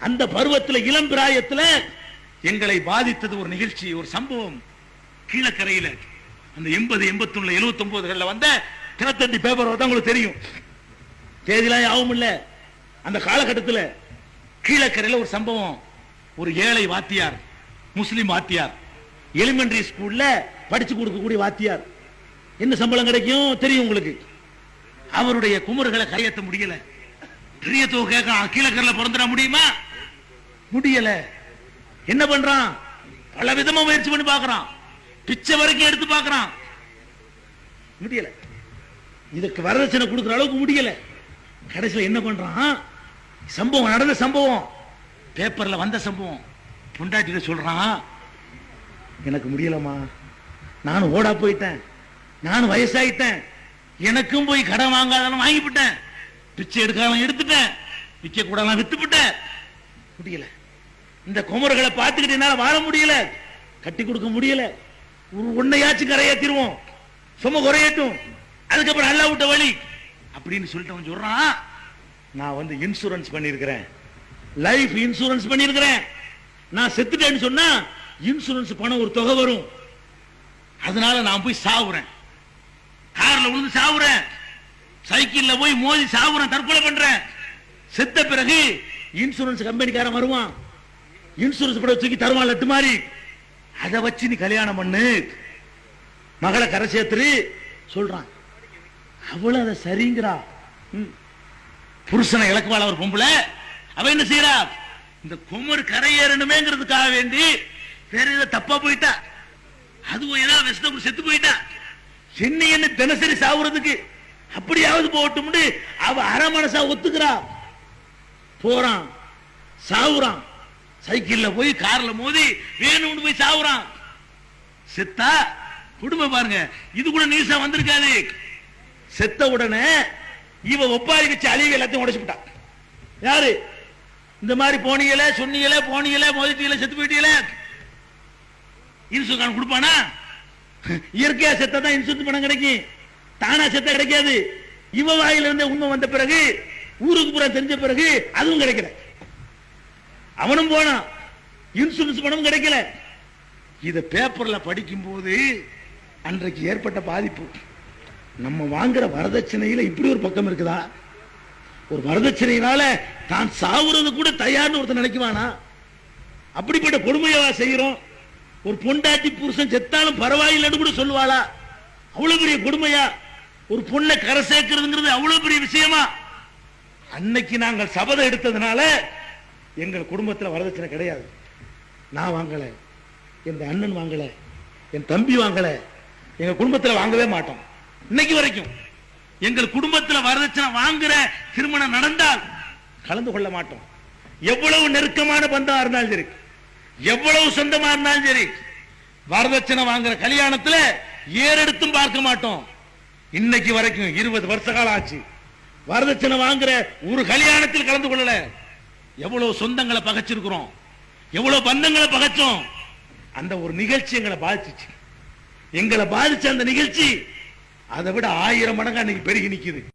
அந்த பருவத்துல இளம் பிராயத்துல எங்களை பாதித்தது ஒரு நிகழ்ச்சி ஒரு சம்பவம் கீழக்கரையில. அந்த எண்பது எண்பத்தொன்னு எழுபத்தி ஒன்பதுகள்ல வந்த தினத்தந்தி பேப்பர் தான் உங்களுக்கு தெரியும். தேதிலாம் யாவும் இல்ல. அந்த காலகட்டத்தில் கீழக்கரையில ஒரு சம்பவம். ஒரு ஏழை வாத்தியார் முஸ்லீம் வாத்தியார் எலிமெண்டரி ஸ்கூல்ல படிச்சு கொடுக்கக்கூடிய வாத்தியார். என்ன சம்பளம் கிடைக்கும்? தெரியும் உங்களுக்கு. அவருடைய குமர்களை கரையேற்ற முடியல. பெரிய தொகை கேட்கறான் கீழக்கரையில பிறந்துட முடியுமா? முடியல. என்ன பண்றான்? பல விதமா முயற்சி பண்ணி பார்க்கறான். பிச்சை வரைக்கும் எடுத்து பார்க்கறான். முடியல. இதுக்கு வரதட்சணை கொடுக்குற அளவுக்கு முடியல. கடைசியில் என்ன பண்றான்? சம்பவம் நடந்த சம்பவம். பேப்பர்ல வந்த சம்பவம். பொண்டாட்டிட்ட சொல்றான் எனக்கு முடியலம்மா. நானும் ஓடா போயிட்டேன். நானும் வயசாயிட்டேன். எனக்கும் போய் கடன் வாங்காதவன் வாங்கிவிட்டேன். பிச்சை எடுக்காம எடுத்துட்டேன். விற்க கூடாதான் வித்துவிட்டேன். முடியல. இந்த குமர்களை பார்த்துக்கிட்டு என்னால் வாழ முடியல. கட்டி கொடுக்க முடியல. உன்னையாச்சும் கரையேத்திருவோம். சும்மா குறையட்டும். அதுக்கப்புறம் அல்லா விட்ட வழி. அப்படின்னு சொல்லிட்டு அவன் சொல்றான். நான் வந்து இன்சூரன்ஸ் பண்ணியிருக்கிறேன். லைஃப் இன்சூரன்ஸ் பண்ணியிருக்கிறேன். நான் செத்துட்டேன்னு சொன்னா இன்சூரன்ஸ் பணம் ஒரு தொகை வரும். அதனால நான் போய் சாவுறேன். கார்ல விழுந்து சாவுறேன். சைக்கிள்ல போய் மோதி சாவுறேன் தற்கொலை பண்றேன். செத்த பிறகு இன்சூரன்ஸ் கம்பெனிக்காரன் வருவான். இன்சூரன்ஸ் கூட தூக்கி தருவான் லட்டு மாதிரி. அதை வச்சு நீ கல்யாணம் பண்ணு. மகளை கரை சேர்த்துரு சொல்றான். அவளும் அதை சரிங்கிறா. ம். புருஷனை இலக்குவாள் அவர் பொம்பளை அவ என்ன செய்யறா இந்த குமர் கரையேறணுமேங்கிறதுக்காக வேண்டி வேற ஏதோ தப்பா போயிட்டா. அதுவும் ஏதாவது விஷத்தை செத்து போயிட்டா. சென்னை என்ன தினசரி சாவுறதுக்கு அப்படியாவது போகட்டும்னு அவ அரை மனசா ஒத்துக்கிறா. போறான் சாவுறான். சைக்கிள்ல போய் கார்ல மோதி வேணும்னு போய் சாவுறான். செத்தா? குடும்பம் பாருங்க. இது கூட நியூஸா வந்திருக்காது. செத்த உடனே இவ ஒப்பாரி வச்சு அழிவு எல்லாத்தையும் உடைச்சு விட்டான். யாரு? இந்த மாதிரி போனீங்கள சொன்னீங்கள போனீங்கள மோதிட்டீங்கள செத்து போயிட்டீங்களே? இன்சூரன்ஸ் கொடுப்பானா? இயற்கையா செத்தா தான் இன்சூரன்ஸ் பணம் கிடைக்கும். தானா செத்த கிடைக்காது. இவ வாயில இருந்து உண்மை வந்த பிறகு ஊருக்கு பூரா தெரிஞ்ச பிறகு அதுவும் கிடைக்கல. அவனும் போனான் இன்சூரன்ஸ் பணம் கிடைக்கல. இத பேப்பர்ல படிக்கும் போது அன்றைக்கு ஏற்பட்ட பாதிப்பு. நம்ம வாங்குற வரதட்சணையில இப்படி ஒரு பக்கம் இருக்குதா? ஒரு வரதட்சணையினால தான் சாவுறது கூட தயார்னு ஒருத்தன் நினைக்குவானா? அப்படிப்பட்ட கொடுமையவா செய்யறோம். ஒரு பொண்டாட்டி புருஷன் செத்தாலும் பரவாயில்லைன்னு கூட சொல்லுவாளா? அவ்வளவு பெரிய கொடுமையா? ஒரு பொண்ணை கரை சேர்க்கிறதுங்கிறது அவ்வளவு பெரிய விஷயமா? அன்னைக்கு நாங்கள் சபதம் எடுத்ததுனால எங்கள் குடும்பத்தில் வரதட்சணை கிடையாது. நான் வாங்கலை என் அண்ணன் வாங்கலை என் தம்பி வாங்கலை எங்க குடும்பத்தில் வாங்கவே மாட்டோம். இன்னைக்கு வரைக்கும் எங்கள் குடும்பத்தில் வரதட்சணை வாங்குற திருமணம் நடந்தால் கலந்து கொள்ள மாட்டோம். எவ்வளவு நெருக்கமான பந்தா இருந்தாலும் சரி எவ்வளவு சொந்தமா இருந்தாலும் சரி வரதட்சணை வாங்குற கல்யாணத்துல ஏறெடுத்தும் பார்க்க மாட்டோம். இன்னைக்கு வரைக்கும் இருபது வருஷ காலம் ஆச்சு. வரதட்சணை வாங்குற ஒரு கல்யாணத்தில் கலந்து கொள்ளல. எவ்வளவு சொந்தங்களை பகைச்சிருக்கிறோம்? எவ்வளவு பந்தங்களை பகைச்சோம்? அந்த ஒரு நிகழ்ச்சி எங்களை பாதிச்சு எங்களை பாதிச்ச அந்த நிகழ்ச்சி அதை விட ஆயிரம் மடங்கு அன்னைக்கு பெருகி நிக்குது.